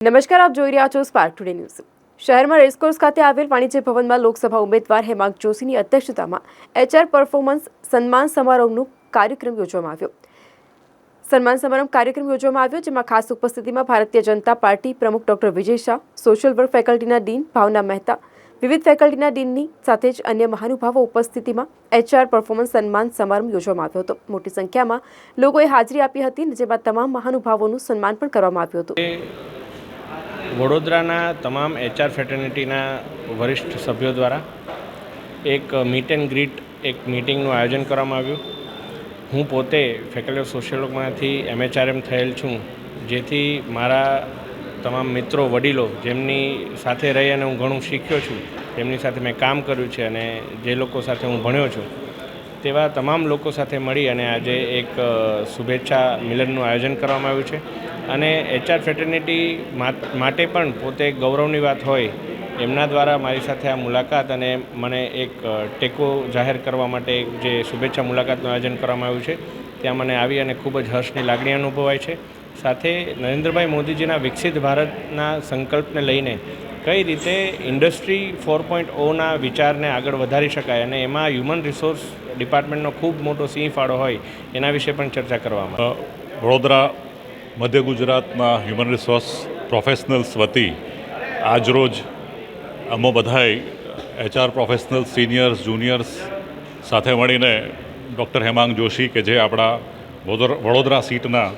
નમસ્કાર, આપ જોઈ રહ્યા છો સ્પાર્ક ટુડે ન્યૂઝ શહેરમાં રેસકોર્સ ખાતે આવેલ વાણિજ્ય ભવનમાં લોકસભા ઉમેદવાર હેમાંગ જોશીની અધ્યક્ષતામાં એચઆર પરફોર્મન્સ સન્માન સમારોહનો કાર્યક્રમ યોજવામાં આવ્યો. સન્માન સમારંભ કાર્યક્રમ યોજવામાં આવ્યો, જેમાં ખાસ ઉપસ્થિતિમાં ભારતીય જનતા પાર્ટી પ્રમુખ doctor Vijay Shah, social work ફેકલ્ટીના dean Bhavna Mehta, વિવિધ ફેકલ્ટીના ડીનની સાથે જ અન્ય મહાનુભાવો ઉપસ્થિતિમાં એચઆર પરફોર્મન્સ સન્માન સમારંભ યોજવામાં આવ્યો હતો. મોટી સંખ્યામાં લોકોએ હાજરી આપી હતી, જેમાં તમામ મહાનુભાવોનું સન્માન પણ કરવામાં આવ્યું હતું. વડોદરાના તમામ એચઆર ફેટર્નિટીના વરિષ્ઠ સભ્યો દ્વારા એક મીટ એન્ડ ગ્રીટ એક મિટિંગનું આયોજન કરવામાં આવ્યું. હું પોતે ફેકલ્ટી ઓફ સોશિયોલોગમાંથી એમએચઆરએમ થયેલ છું, જેથી મારા તમામ મિત્રો, વડીલો જેમની સાથે રહી અને હું ઘણું શીખ્યો છું, તેમની સાથે મેં કામ કર્યું છે અને જે લોકો સાથે હું ભણ્યો છું તેવા તમામ લોકો સાથે મળી અને આજે એક શુભેચ્છા મિલનનું આયોજન કરવામાં આવ્યું છે. અને એચઆર ફેટર્નિટી માટે પણ પોતે ગૌરવની વાત હોય એમના દ્વારા મારી સાથે આ મુલાકાત અને મને એક ટેકો જાહેર કરવા માટે જે શુભેચ્છા મુલાકાતનું આયોજન કરવામાં આવ્યું છે, ત્યાં મને આવી અને ખૂબ જ હર્ષની લાગણી અનુભવાય છે. સાથે નરેન્દ્રભાઈ મોદીજીના વિકસિત ભારતના સંકલ્પને લઈને કઈ રીતે ઇન્ડસ્ટ્રી ફોર પોઈન્ટ ઓના વિચારને આગળ વધારી શકાય અને એમાં હ્યુમન રિસોર્સ ડિપાર્ટમેન્ટનો ખૂબ મોટો સિંહ ફાળો હોય, એના વિશે પણ ચર્ચા કરવામાં વડોદરા, મધ્ય ગુજરાતના હ્યુમન રિસોર્સ પ્રોફેશનલ્સ વતી આજરોજ અમો બધાએ એચઆર પ્રોફેશનલ સિનિયર્સ, જુનિયર્સ સાથે મળીને ડૉક્ટર હેમાંગ જોશી કે જે આપણા વડોદરા સીટના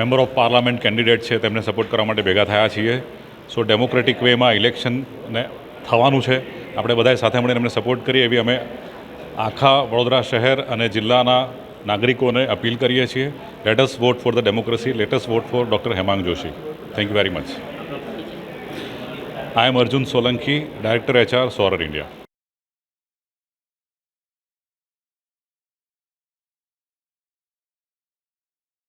મેમ્બર ઓફ પાર્લામેન્ટ કેન્ડિડેટ છે, તેમને સપોર્ટ કરવા માટે ભેગા થયા છીએ. સો ડેમોક્રેટિક વેમાં ઇલેક્શનને થવાનું છે. આપણે બધાએ સાથે મળીને એમને સપોર્ટ કરીએ એવી અમે આખા વડોદરા શહેર અને જિલ્લાના નાગરિકોને અપીલ કરીએ છીએ. Let's vote for the democracy let's vote for doctor Hemang Joshi. Thank you very much I am Arjun Solanki director HR સોરર India